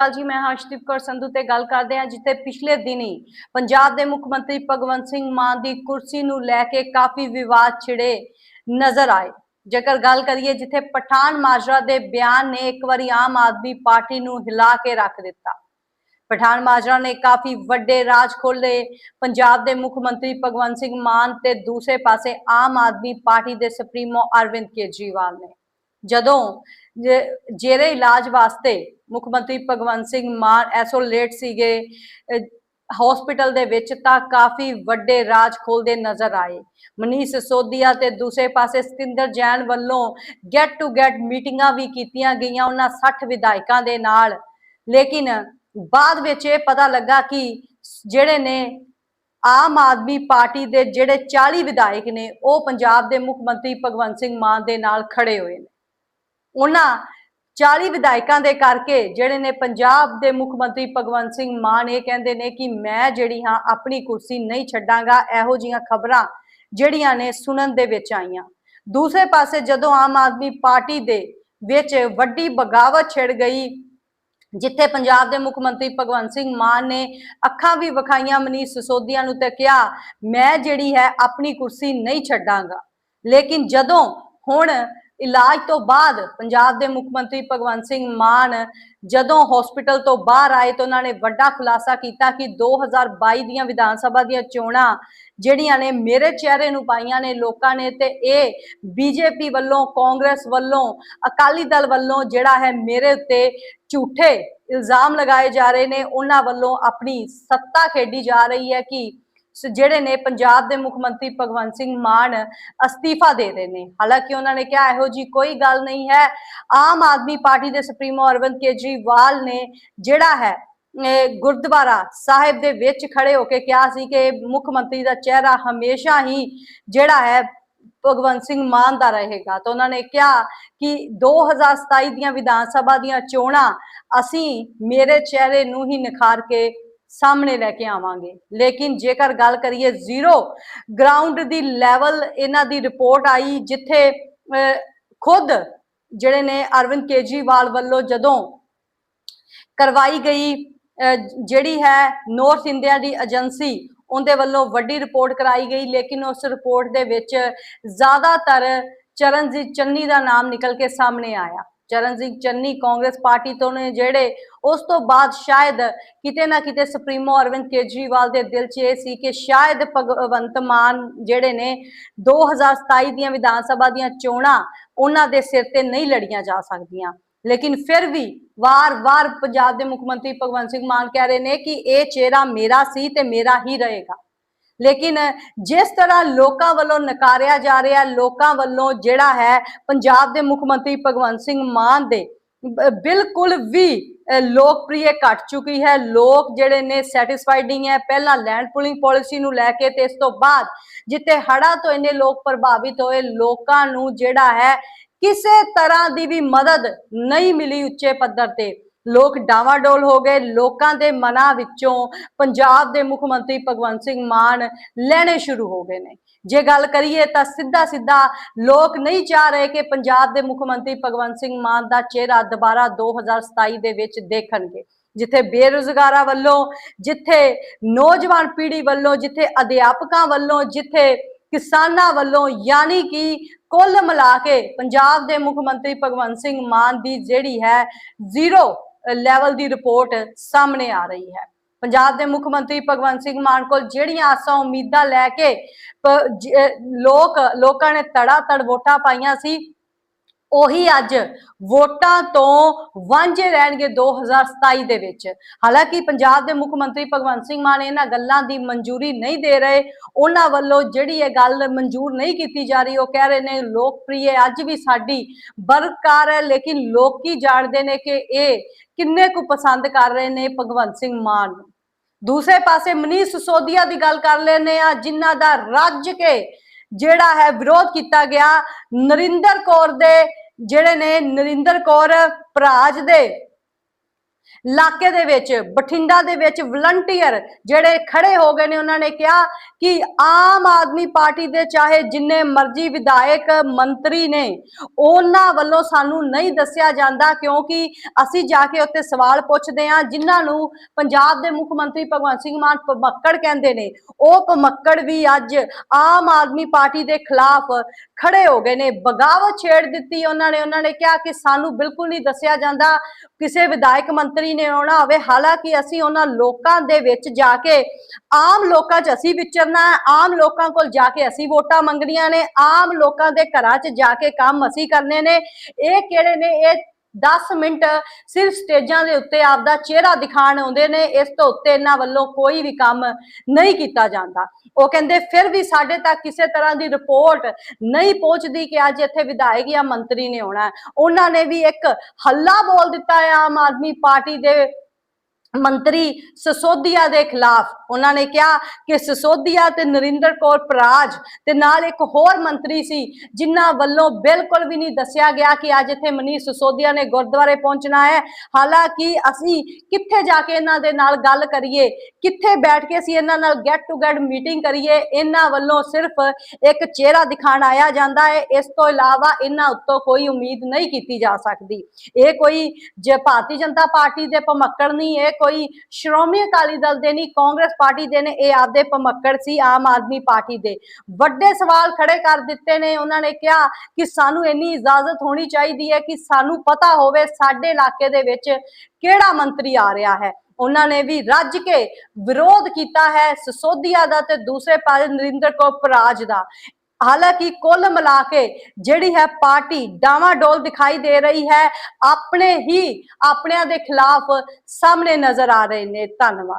ਹਾਲ ਜੀ ਮੈਂ ਹਰਸ਼ਦੀਪ ਕੌਰ ਸੰਧੂ ਤੇ ਗੱਲ ਕਰਦੇ ਹਾਂ, ਜਿੱਥੇ ਪਿਛਲੇ ਦਿਨੀ ਪੰਜਾਬ ਦੇ ਮੁੱਖ ਮੰਤਰੀ ਭਗਵੰਤ ਸਿੰਘ ਮਾਨ ਦੀ ਕੁਰਸੀ ਨੂੰ ਲੈ ਕੇ ਕਾਫੀ ਵਿਵਾਦ ਛਿੜੇ ਨਜ਼ਰ ਆਏ। ਜੇਕਰ ਗੱਲ ਕਰੀਏ ਜਿੱਥੇ ਪਠਾਨ ਮਾਜਰਾ ਦੇ ਬਿਆਨ ਨੇ ਇੱਕ ਵਾਰੀ ਆਮ ਆਦਮੀ ਪਾਰਟੀ ਨੂੰ ਹਿਲਾ ਕੇ ਰੱਖ ਦਿੱਤਾ। ਪਠਾਨ ਮਾਜਰਾ ਨੇ ਕਾਫੀ ਵੱਡੇ ਰਾਜ ਖੋਲੇ ਪੰਜਾਬ ਦੇ ਮੁੱਖ ਮੰਤਰੀ ਭਗਵੰਤ ਸਿੰਘ ਮਾਨ ਤੇ ਦੂਸਰੇ ਪਾਸੇ ਆਮ ਆਦਮੀ ਪਾਰਟੀ ਦੇ ਸੁਪਰੀਮੋ ਅਰਵਿੰਦ ਕੇਜਰੀਵਾਲ ਨੇ। ਜਦੋਂ ਜੇਰੇ ਇਲਾਜ ਵਾਸਤੇ ਮੁੱਖ ਮੰਤਰੀ ਭਗਵੰਤ ਸਿੰਘ ਮਾਨ ਐਸੋਲੇਟ ਸੀਗੇ ਹਸਪੀਟਲ ਦੇ ਵਿੱਚ ਤਾਂ ਕਾਫੀ ਵੱਡੇ ਰਾਜ ਖੋਲਦੇ ਨਜ਼ਰ ਆਏ। ਮਨੀਸ਼ ਸਿਸੋਦੀਆ ਤੇ ਦੂਸਰੇ ਪਾਸੇ ਸਤਿੰਦਰ ਜੈਨ ਵੱਲੋਂ ਗੈਟ ਟੂ ਗੈਟ ਮੀਟਿੰਗਾਂ ਵੀ ਕੀਤੀਆਂ ਗਈਆਂ ਉਹਨਾਂ 60 ਵਿਧਾਇਕਾਂ ਦੇ ਨਾਲ। ਲੇਕਿਨ ਬਾਅਦ ਵਿੱਚ ਇਹ ਪਤਾ ਲੱਗਾ ਕਿ ਜਿਹੜੇ ਨੇ ਆਮ ਆਦਮੀ ਪਾਰਟੀ ਦੇ ਜਿਹੜੇ 40 ਵਿਧਾਇਕ ਨੇ, ਉਹ ਪੰਜਾਬ ਦੇ ਮੁੱਖ ਮੰਤਰੀ ਭਗਵੰਤ ਸਿੰਘ ਮਾਨ ਦੇ ਨਾਲ ਖੜੇ ਹੋਏ ਨੇ। ਉਹਨਾਂ 40 ਵਿਧਾਇਕਾਂ ਦੇ ਕਰਕੇ ਜਿਹੜੇ ਨੇ ਪੰਜਾਬ ਦੇ ਮੁੱਖ ਮੰਤਰੀ ਭਗਵੰਤ ਸਿੰਘ ਮਾਨ ਇਹ ਕਹਿੰਦੇ ਨੇ ਕਿ ਮੈਂ ਜਿਹੜੀ ਹਾਂ ਆਪਣੀ ਕੁਰਸੀ ਨਹੀਂ ਛੱਡਾਂਗਾ, ਇਹੋ ਜੀਆਂ ਖਬਰਾਂ ਜਿਹੜੀਆਂ ਨੇ ਸੁਣਨ ਦੇ ਵਿੱਚ ਆਈਆਂ। ਦੂਸਰੇ ਪਾਸੇ ਜਦੋਂ ਆਮ ਆਦਮੀ ਪਾਰਟੀ ਦੇ ਵਿੱਚ ਵੱਡੀ ਬਗਾਵਤ ਛਿੜ ਗਈ, ਜਿੱਥੇ ਪੰਜਾਬ ਦੇ ਮੁੱਖ ਮੰਤਰੀ ਭਗਵੰਤ ਸਿੰਘ ਮਾਨ ਨੇ ਅੱਖਾਂ ਵੀ ਵਿਖਾਈਆਂ, ਮਨੀਸ਼ ਸਿਸੋਦੀਆ ਨੂੰ ਤੇ ਕਿਹਾ, ਮੈਂ ਜਿਹੜੀ ਹੈ ਆਪਣੀ ਕੁਰਸੀ ਨਹੀਂ ਛੱਡਾਂਗਾ। ਲੇਕਿਨ ਜਦੋਂ ਹੁਣ ਇਲਾਜ ਤੋਂ ਬਾਅਦ ਪੰਜਾਬ ਦੇ ਮੁੱਖ ਮੰਤਰੀ ਭਗਵੰਤ ਸਿੰਘ ਮਾਨ ਜਦੋਂ ਹਸਪੀਟਲ ਤੋਂ ਬਾਹਰ ਆਏ ਤਾਂ ਉਹਨਾਂ ਨੇ ਵੱਡਾ ਖੁਲਾਸਾ ਕੀਤਾ ਕਿ 2022 ਦੀਆਂ ਵਿਧਾਨ ਸਭਾ ਦੀਆਂ ਚੋਣਾਂ ਜਿਹੜੀਆਂ ਨੇ ਮੇਰੇ ਚਿਹਰੇ ਨੂੰ ਪਾਈਆਂ ਨੇ ਲੋਕਾਂ ਨੇ ਤੇ ਇਹ ਬੀਜੇਪੀ ਵੱਲੋਂ, ਕਾਂਗਰਸ ਵੱਲੋਂ, ਅਕਾਲੀ ਦਲ ਵੱਲੋਂ ਜਿਹੜਾ ਹੈ ਮੇਰੇ ਉੱਤੇ ਝੂਠੇ ਇਲਜ਼ਾਮ ਲਗਾਏ ਜਾ ਰਹੇ ਨੇ, ਉਹਨਾਂ ਵੱਲੋਂ ਆਪਣੀ ਸੱਤਾ ਖੇਡੀ ਜਾ ਰਹੀ ਹੈ ਕਿ ਜਿਹੜੇ ਨੇ ਪੰਜਾਬ ਦੇ ਮੁੱਖ ਮੰਤਰੀ ਭਗਵੰਤ ਸਿੰਘ ਮਾਨ ਅਸਤੀਫਾ ਦੇ ਰਹੇ ਨੇ। ਹਾਲਾਂਕਿ ਉਹਨਾਂ ਨੇ ਕਿਹਾ, ਇਹੋ ਜੀ ਕੋਈ ਗੱਲ ਨਹੀਂ ਹੈ। ਆਮ ਆਦਮੀ ਪਾਰਟੀ ਦੇ ਸੁਪਰੀਮੋ ਅਰਵਿੰਦ ਕੇਜਰੀਵਾਲ ਨੇ ਜਿਹੜਾ ਹੈ ਗੁਰਦੁਆਰਾ ਸਾਹਿਬ ਦੇ ਵਿੱਚ ਖੜੇ ਹੋ ਕੇ ਕਿਹਾ ਸੀ ਕਿ ਮੁੱਖ ਮੰਤਰੀ ਦਾ ਚਿਹਰਾ ਹਮੇਸ਼ਾ ਹੀ ਜਿਹੜਾ ਹੈ, ਭਗਵੰਤ ਸਿੰਘ ਮਾਨ ਦਾ ਰਹੇਗਾ। ਤਾਂ ਉਹਨਾਂ ਨੇ ਕਿਹਾ ਕਿ 2027 ਦੀਆਂ ਵਿਧਾਨ ਸਭਾ ਦੀਆਂ ਚੋਣਾਂ ਅਸੀਂ ਮੇਰੇ ਚਿਹਰੇ ਨੂੰ ਹੀ ਨਿਖਾਰ ਕੇ ਸਾਹਮਣੇ ਲੈ ਕੇ ਆਵਾਂਗੇ। ਲੇਕਿਨ ਜੇਕਰ ਗੱਲ ਕਰੀਏ ਜ਼ੀਰੋ ਗਰਾਊਂਡ ਦੀ ਲੈਵਲ ਇਹਨਾਂ ਦੀ ਰਿਪੋਰਟ ਆਈ ਜਿੱਥੇ ਅਹ, ਖੁਦ ਜਿਹੜੇ ਨੇ ਅਰਵਿੰਦ ਕੇਜਰੀਵਾਲ ਵੱਲੋਂ ਜਦੋਂ ਕਰਵਾਈ ਗਈ ਜਿਹੜੀ ਹੈ ਨਾਰਥ ਇੰਡੀਆ ਦੀ ਏਜੰਸੀ ਉਹਦੇ ਵੱਲੋਂ ਵੱਡੀ ਰਿਪੋਰਟ ਕਰਾਈ ਗਈ ਲੇਕਿਨ ਉਸ ਰਿਪੋਰਟ ਦੇ ਵਿੱਚ ਜ਼ਿਆਦਾਤਰ ਚਰਨਜੀਤ ਚੰਨੀ ਦਾ ਨਾਮ ਨਿਕਲ ਕੇ ਸਾਹਮਣੇ ਆਇਆ। ਚਰਨ ਸਿੰਘ ਚੰਨੀ ਕਾਂਗਰਸ ਪਾਰਟੀ ਤੋਂ ਨੇ ਜਿਹੜੇ ਉਸ ਤੋਂ ਬਾਅਦ ਸ਼ਾਇਦ ਕਿਤੇ ਨਾ ਕਿਤੇ ਸੁਪਰੀਮੋ ਅਰਵਿੰਦ ਕੇਜਰੀਵਾਲ ਦੇ ਦਿਲ 'ਚ ਇਹ ਸੀ ਕਿ ਸ਼ਾਇਦ ਭਗਵੰਤ ਮਾਨ ਜਿਹੜੇ ਨੇ 2027 ਦੀਆਂ ਵਿਧਾਨ ਸਭਾ ਦੀਆਂ ਚੋਣਾਂ ਉਹਨਾਂ ਦੇ ਸਿਰ ਤੇ ਨਹੀਂ ਲੜੀਆਂ ਜਾ ਸਕਦੀਆਂ। ਲੇਕਿਨ ਫਿਰ ਵੀ ਵਾਰ-ਵਾਰ ਪੰਜਾਬ ਦੇ ਮੁੱਖ ਮੰਤਰੀ ਭਗਵੰਤ ਸਿੰਘ ਮਾਨ ਕਹਿ ਰਹੇ ਨੇ ਕਿ ਇਹ ਚਿਹਰਾ ਮੇਰਾ ਸੀ ਤੇ ਮੇਰਾ ਹੀ ਰਹੇਗਾ। ਲੇਕਿਨ ਜਿਸ ਤਰ੍ਹਾਂ ਲੋਕਾਂ ਵੱਲੋਂ ਨਕਾਰਿਆ ਜਾ ਰਿਹਾ, ਲੋਕਾਂ ਵੱਲੋਂ ਜਿਹੜਾ ਹੈ ਪੰਜਾਬ ਦੇ ਮੁੱਖ ਮੰਤਰੀ ਭਗਵੰਤ ਸਿੰਘ ਮਾਨ ਦੇ ਬਿਲਕੁਲ ਵੀ ਲੋਕਪ੍ਰਿਯ ਘਟ ਚੁੱਕੀ ਹੈ। ਲੋਕ ਜਿਹੜੇ ਨੇ ਸੈਟੀਸਫਾਈਡ ਨਹੀਂ ਹੈ। ਪਹਿਲਾਂ ਲੈਂਡ ਪੁਲਿੰਗ ਪਾਲਿਸੀ ਨੂੰ ਲੈ ਕੇ ਤੇ ਇਸ ਤੋਂ ਬਾਅਦ ਜਿੱਥੇ ਹੜਾ ਤੋਂ ਇੰਨੇ ਲੋਕ ਪ੍ਰਭਾਵਿਤ ਹੋਏ, ਲੋਕਾਂ ਨੂੰ ਜਿਹੜਾ ਹੈ ਕਿਸੇ ਤਰ੍ਹਾਂ ਦੀ ਵੀ ਮਦਦ ਨਹੀਂ ਮਿਲੀ ਉੱਚੇ ਪੱਧਰ ਤੇ। ਲੋਕ ਡਾਵਾਡੋਲ ਹੋ ਗਏ, ਲੋਕਾਂ ਦੇ ਮਨਾਂ ਵਿੱਚੋਂ ਪੰਜਾਬ ਦੇ ਮੁੱਖ ਮੰਤਰੀ ਭਗਵੰਤ ਸਿੰਘ ਮਾਨ ਲੈਣੇ ਸ਼ੁਰੂ ਹੋ ਗਏ ਨੇ। ਜੇ ਗੱਲ ਕਰੀਏ ਤਾਂ ਸਿੱਧਾ ਸਿੱਧਾ ਲੋਕ ਨਹੀਂ ਚਾਹ ਰਹੇ ਕਿ ਪੰਜਾਬ ਦੇ ਮੁੱਖ ਮੰਤਰੀ ਭਗਵੰਤ ਸਿੰਘ ਮਾਨ ਦਾ ਚਿਹਰਾ ਦੁਬਾਰਾ 2027 ਦੇ ਵਿੱਚ ਦੇਖਣਗੇ। ਜਿੱਥੇ ਬੇਰੁਜ਼ਗਾਰਾਂ ਵੱਲੋਂ, ਜਿੱਥੇ ਨੌਜਵਾਨ ਪੀੜ੍ਹੀ ਵੱਲੋਂ, ਜਿੱਥੇ ਅਧਿਆਪਕਾਂ ਵੱਲੋਂ, ਜਿੱਥੇ ਕਿਸਾਨਾਂ ਵੱਲੋਂ ਯਾਨੀ ਕਿ ਕੁੱਲ ਮਿਲਾ ਕੇ ਪੰਜਾਬ ਦੇ ਮੁੱਖ ਮੰਤਰੀ ਭਗਵੰਤ ਸਿੰਘ ਮਾਨ ਦੀ ਜਿਹੜੀ ਹੈ ਜ਼ੀਰੋ ਲੈਵਲ ਦੀ ਰਿਪੋਰਟ ਸਾਹਮਣੇ ਆ ਰਹੀ ਹੈ। ਪੰਜਾਬ ਦੇ ਮੁੱਖ ਮੰਤਰੀ ਭਗਵੰਤ ਸਿੰਘ ਮਾਨ ਕੋਲ ਜਿਹੜੀਆਂ ਆਸਾਂ, ਉਮੀਦਾਂ ਲੈ ਕੇ ਪ- ਜ- ਲੋਕ ਲੋਕਾਂ ਨੇ ਤੜਾ ਤੜ ਵੋਟਾਂ ਪਾਈਆਂ ਸੀ ਉਹੀ ਅੱਜ ਵੋਟਾਂ ਤੋਂ ਵਾਂਝੇ ਰਹਿਣਗੇ 2027 ਦੇ ਵਿੱਚ। ਹਾਲਾਂਕਿ ਪੰਜਾਬ ਦੇ ਮੁੱਖ ਮੰਤਰੀ ਭਗਵੰਤ ਸਿੰਘ ਮਾਨ ਇਹਨਾਂ ਗੱਲਾਂ ਦੀ ਮਨਜ਼ੂਰੀ ਨਹੀਂ ਦੇ ਰਹੇ। ਉਹਨਾਂ ਵੱਲੋਂ ਜਿਹੜੀ ਇਹ ਗੱਲ ਮਨਜ਼ੂਰ ਨਹੀਂ ਕੀਤੀ ਜਾ ਰਹੀ, ਉਹ ਕਹਿ ਰਹੇ ਨੇ, ਲੋਕਪ੍ਰਿਯ ਅੱਜ ਵੀ ਸਾਡੀ ਬਰਕਰਾਰ ਹੈ, ਲੇਕਿਨ ਲੋਕੀ ਜਾਣਦੇ ਨੇ ਕਿ ਇਹ ਕਿੰਨੇ ਕੁ ਪਸੰਦ ਕਰ ਰਹੇ ਨੇ ਭਗਵੰਤ ਸਿੰਘ ਮਾਨ ਨੂੰ। ਦੂਸਰੇ ਪਾਸੇ ਮਨੀਸ਼ ਸਿਸੋਦੀਆ ਦੀ ਗੱਲ ਕਰ ਲੈਨੇ ਆ ਜਿਨ੍ਹਾਂ ਦਾ ਰੱਜ ਕੇ ਜਿਹੜਾ ਹੈ ਵਿਰੋਧ ਕੀਤਾ ਗਿਆ, ਨਰਿੰਦਰ ਕੌਰ ਦੇ ਜਿਹੜੇ ਨੇ ਨਰਿੰਦਰ ਕੌਰ ਭਰਾਜ ਦੇ ਇਲਾਕੇ ਦੇ ਵਿੱਚ, ਬਠਿੰਡਾ ਦੇ ਵਿੱਚ ਵਲੰਟੀਅਰ ਜਿਹੜੇ ਖੜੇ ਹੋ ਗਏ ਨੇ, ਉਹਨਾਂ ਨੇ ਕਿਹਾ ਕਿ ਆਮ ਆਦਮੀ ਪਾਰਟੀ ਦੇ ਚਾਹੇ ਜਿੰਨੇ ਮਰਜ਼ੀ ਵਿਧਾਇਕ, ਮੰਤਰੀ ਨੇ, ਉਹਨਾਂ ਵੱਲੋਂ ਸਾਨੂੰ ਨਹੀਂ ਦੱਸਿਆ ਜਾਂਦਾ ਕਿਉਂਕਿ ਅਸੀਂ ਜਾ ਕੇ ਉੱਤੇ ਸਵਾਲ ਪੁੱਛਦੇ ਹਾਂ, ਜਿਨ੍ਹਾਂ ਨੂੰ ਪੰਜਾਬ ਦੇ ਮੁੱਖ ਮੰਤਰੀ ਭਗਵੰਤ ਸਿੰਘ ਮਾਨ ਭਮੱਕੜ ਕਹਿੰਦੇ ਨੇ, ਉਹ ਪਮੱਕੜ ਵੀ ਅੱਜ ਆਮ ਆਦਮੀ ਪਾਰਟੀ ਦੇ ਖਿਲਾਫ ਖੜੇ ਹੋ ਗਏ ਨੇ, ਬਗਾਵਤ ਛੇੜ ਦਿੱਤੀ ਉਹਨਾਂ ਨੇ ਉਹਨਾਂ ਨੇ ਕਿਹਾ ਕਿ ਸਾਨੂੰ ਬਿਲਕੁਲ ਨਹੀਂ ਦੱਸਿਆ ਜਾਂਦਾ, ਕਿਸੇ ਵਿਧਾਇਕ, ਮੰਤਰੀ ਮੰਤਰੀ ਨੇ ਆਉਣਾ ਹੋਵੇ, ਹਾਲਾਂਕਿ ਅਸੀਂ ਉਹਨਾਂ ਲੋਕਾਂ ਦੇ ਵਿੱਚ ਜਾ ਕੇ, ਆਮ ਲੋਕਾਂ 'ਚ ਅਸੀਂ ਵਿਚਰਨਾ ਆਮ ਲੋਕਾਂ ਕੋਲ ਜਾ ਕੇ ਅਸੀਂ ਵੋਟਾਂ ਮੰਗਣੀਆਂ ਨੇ, ਆਮ ਲੋਕਾਂ ਦੇ ਘਰਾਂ 'ਚ ਜਾ ਕੇ ਕੰਮ ਅਸੀਂ ਕਰਨੇ ਨੇ। ਇਹ ਕਿਹੜੇ ਨੇ? ਇਹ 10 ਮਿੰਟ ਸਿਰਫ ਸਟੇਜਾਂ ਦੇ ਉੱਤੇ ਆਪਦਾ ਚਿਹਰਾ ਦਿਖਾਣ ਆਉਂਦੇ ਨੇ, ਇਸ ਤੋਂ ਉੱਤੇ ਇਹਨਾਂ ਵੱਲੋਂ ਕੋਈ ਵੀ ਕੰਮ ਨਹੀਂ ਕੀਤਾ ਜਾਂਦਾ। ਉਹ ਕਹਿੰਦੇ, ਫਿਰ ਵੀ ਸਾਡੇ ਤੱਕ ਕਿਸੇ ਤਰ੍ਹਾਂ ਦੀ ਰਿਪੋਰਟ ਨਹੀਂ ਪਹੁੰਚਦੀ ਕਿ ਅੱਜ ਇੱਥੇ ਵਿਧਾਇਕ ਜਾਂ ਮੰਤਰੀ ਨੇ ਆਉਣਾ ਉਹਨਾਂ ਨੇ ਵੀ ਇੱਕ ਹੱਲਾ ਬੋਲ ਦਿੱਤਾ ਹੈ ਆਮ ਆਦਮੀ ਪਾਰਟੀ ਦੇ ਮੰਤਰੀ ਸਸੋਦੀਆ ਦੇ ਖਿਲਾਫ ਉਹਨਾਂ ਨੇ ਕਿਹਾ ਕਿ ਸਸੋਦੀਆ ਤੇ ਨਰਿੰਦਰ ਕੌਰ ਪਰਾਜ ਤੇ ਨਾਲ ਇੱਕ ਹੋਰ ਮੰਤਰੀ ਸੀ, ਜਿਨ੍ਹਾਂ ਵੱਲੋਂ ਬਿਲਕੁਲ ਵੀ ਨਹੀਂ ਦੱਸਿਆ ਗਿਆ ਕਿ ਅੱਜ ਇੱਥੇ ਮਨੀਸ਼ ਸਸੋਦੀਆ ਨੇ ਗੁਰਦੁਆਰੇ ਪਹੁੰਚਣਾ ਹੈ। ਹਾਲਾਂਕਿ ਅਸੀਂ ਕਿੱਥੇ ਜਾ ਕੇ ਇਹਨਾਂ ਦੇ ਨਾਲ ਗੱਲ ਕਰੀਏ, ਕਿੱਥੇ ਬੈਠ ਕੇ ਅਸੀਂ ਇਹਨਾਂ ਨਾਲ ਗੈਟ ਟੂ ਗੈਟ ਮੀਟਿੰਗ ਕਰੀਏ, ਇਹਨਾਂ ਵੱਲੋਂ ਸਿਰਫ ਇੱਕ ਚਿਹਰਾ ਦਿਖਾਣ ਆਇਆ ਜਾਂਦਾ ਹੈ। ਇਸ ਤੋਂ ਇਲਾਵਾ ਇਹਨਾਂ ਉੱਤੋਂ ਕੋਈ ਉਮੀਦ ਨਹੀਂ ਕੀਤੀ ਜਾ ਸਕਦੀ। ਇਹ ਕੋਈ ਜੇ ਭਾਰਤੀ ਜਨਤਾ ਪਾਰਟੀ ਦੇ ਭਮੱਕੜ ਨਹੀਂ, ਇਹ ਕੋਈ ਸ਼੍ਰੋਮਣੀ ਅਕਾਲੀ ਦਲ ਦੇ ਨਹੀਂ, ਕਾਂਗਰਸ ਪਾਰਟੀ ਦੇ ਨੇ, ਇਹ ਆਪਦੇ ਭਮੱਕੜ ਸੀ, ਆਮ ਆਦਮੀ ਪਾਰਟੀ ਦੇ। ਵੱਡੇ ਸਵਾਲ ਖੜੇ ਕਰ ਦਿੱਤੇ ਨੇ, ਉਹਨਾਂ ਨੇ ਕਿਹਾ ਕਿ ਸਾਨੂੰ ਇੰਨੀ ਇਜਾਜ਼ਤ ਹੋਣੀ ਚਾਹੀਦੀ ਹੈ ਕਿ ਸਾਨੂੰ ਪਤਾ ਹੋਵੇ ਸਾਡੇ ਇਲਾਕੇ ਦੇ ਵਿੱਚ ਕਿਹੜਾ ਮੰਤਰੀ ਆ ਰਿਹਾ ਹੈ। ਉਹਨਾਂ ਨੇ ਵੀ ਰੱਜ ਕੇ ਵਿਰੋਧ ਕੀਤਾ ਹੈ, ਸਸੋਦੀਆ ਦਾ ਤੇ ਦੂਸਰੇ ਪਾਸੇ ਨਰਿੰਦਰ ਕੌਰ ਪਰਾਜ ਦਾ। ਹਾਲਾਂਕਿ ਕੁੱਲ ਮਿਲਾ ਕੇ ਜਿਹੜੀ ਹੈ ਪਾਰਟੀ ਡਾਵਾਡੋਲ ਦਿਖਾਈ ਦੇ ਰਹੀ ਹੈ, ਆਪਣੇ ਹੀ ਆਪਣਿਆਂ ਦੇ ਖਿਲਾਫ ਸਾਹਮਣੇ ਨਜ਼ਰ ਆ ਰਹੇ ਨੇ। ਧੰਨਵਾਦ।